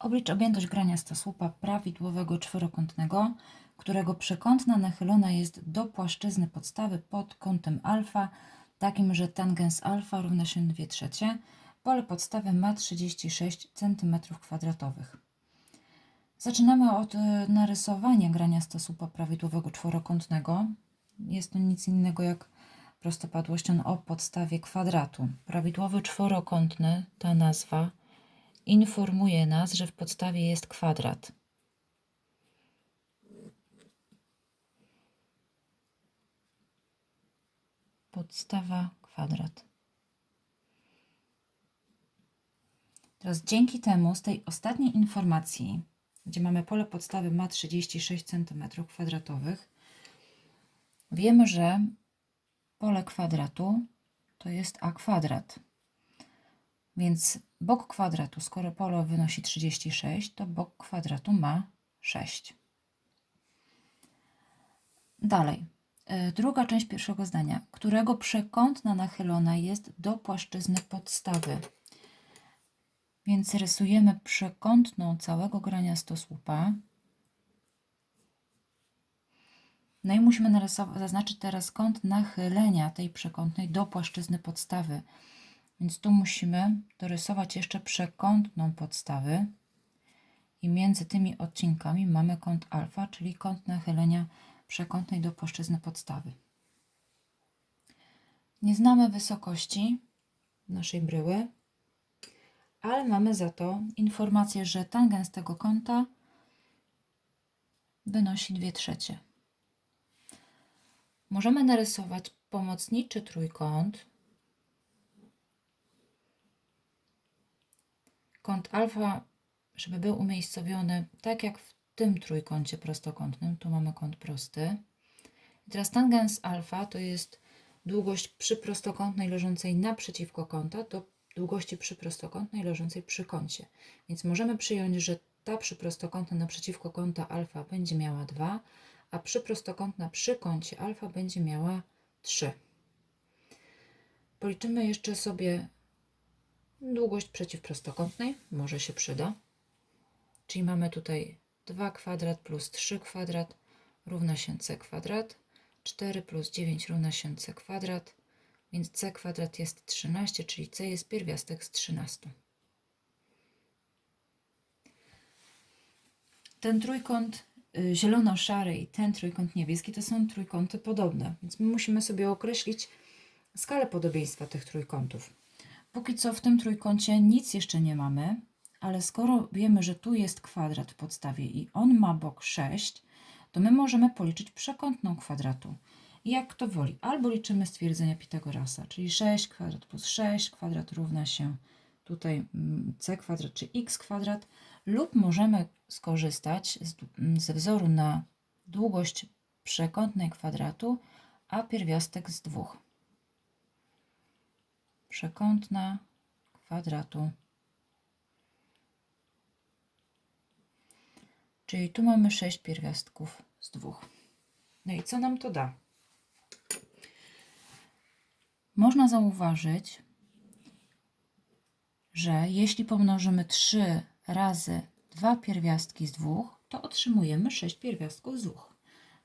Oblicz objętość grania stosłupa prawidłowego czworokątnego, którego przekątna nachylona jest do płaszczyzny podstawy pod kątem alfa, takim, że tangens alfa równa się 2 trzecie. Pole podstawy ma 36 cm2. Zaczynamy od e, narysowania grania stosłupa prawidłowego czworokątnego. Jest to nic innego jak prostopadłością o podstawie kwadratu. Prawidłowy czworokątny, ta nazwa, informuje nas, że w podstawie jest kwadrat. Podstawa kwadrat. Teraz dzięki temu, z tej ostatniej informacji, gdzie mamy pole podstawy ma 36 cm2, wiemy, że pole kwadratu to jest a kwadrat. Więc bok kwadratu, skoro pole wynosi 36, to bok kwadratu ma 6. Dalej. y, Druga część pierwszego zdania, którego przekątna nachylona jest do płaszczyzny podstawy. Więc rysujemy przekątną całego grania stosłupa. No i musimy zaznaczyć teraz kąt nachylenia tej przekątnej do płaszczyzny podstawy. Więc tu musimy dorysować jeszcze przekątną podstawy. I między tymi odcinkami mamy kąt alfa, czyli kąt nachylenia przekątnej do płaszczyzny podstawy. Nie znamy wysokości naszej bryły, ale mamy za to informację, że tangens tego kąta wynosi 2 trzecie. Możemy narysować pomocniczy trójkąt. Kąt alfa, żeby był umiejscowiony tak jak w tym trójkącie prostokątnym. Tu mamy kąt prosty. Teraz tangens alfa to jest długość przyprostokątnej leżącej naprzeciwko kąta do długości przyprostokątnej leżącej przy kącie. Więc możemy przyjąć, że ta przyprostokątna naprzeciwko kąta alfa będzie miała 2, a przyprostokątna przy kącie alfa będzie miała 3. Policzymy jeszcze sobie długość przeciwprostokątnej, może się przyda. Czyli mamy tutaj 2 kwadrat plus 3 kwadrat równa się c kwadrat. 4 plus 9 równa się c kwadrat, więc c kwadrat jest 13, czyli c jest pierwiastek z 13. Ten trójkąt y, zielono-szary i ten trójkąt niebieski to są trójkąty podobne, więc my musimy sobie określić skalę podobieństwa tych trójkątów. Póki co w tym trójkącie nic jeszcze nie mamy, ale skoro wiemy, że tu jest kwadrat w podstawie i on ma bok 6, to my możemy policzyć przekątną kwadratu. Jak kto woli, albo liczymy stwierdzenia Pitagorasa, czyli 6 kwadrat plus 6 kwadrat równa się tutaj mm, c kwadrat czy x kwadrat, lub możemy skorzystać z, mm, ze wzoru na długość przekątnej kwadratu, a pierwiastek z dwóch. Przekątna kwadratu. Czyli tu mamy 6 pierwiastków z dwóch. No i co nam to da? Można zauważyć, że jeśli pomnożymy 3 razy 2 pierwiastki z 2, to otrzymujemy 6 pierwiastków z 2.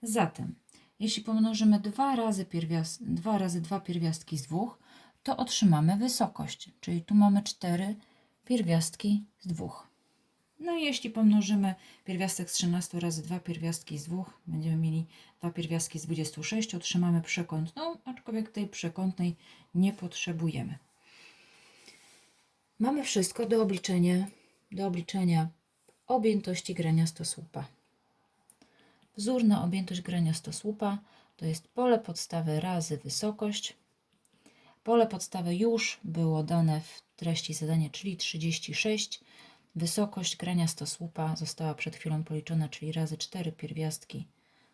Zatem, jeśli pomnożymy 2 razy, pierwiast 2 razy 2 pierwiastki z 2, to otrzymamy wysokość, czyli tu mamy 4 pierwiastki z 2. No i jeśli pomnożymy pierwiastek z 13 razy 2 pierwiastki z 2, będziemy mieli 2 pierwiastki z 26, otrzymamy przekątną, aczkolwiek tej przekątnej nie potrzebujemy. Mamy wszystko do obliczenia, do obliczenia objętości grania stosłupa. Wzór na objętość grania stosłupa to jest pole podstawy razy wysokość. Pole podstawy już było dane w treści zadania, czyli 36. Wysokość grania stosłupa została przed chwilą policzona, czyli razy 4 pierwiastki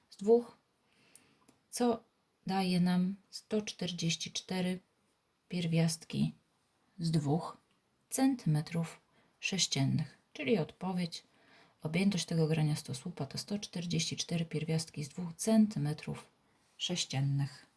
z 2, co daje nam 144 pierwiastki z 2 centymetrów sześciennych, czyli odpowiedź. Objętość tego grania stosłupa to 144 pierwiastki z 2 centymetrów sześciennych.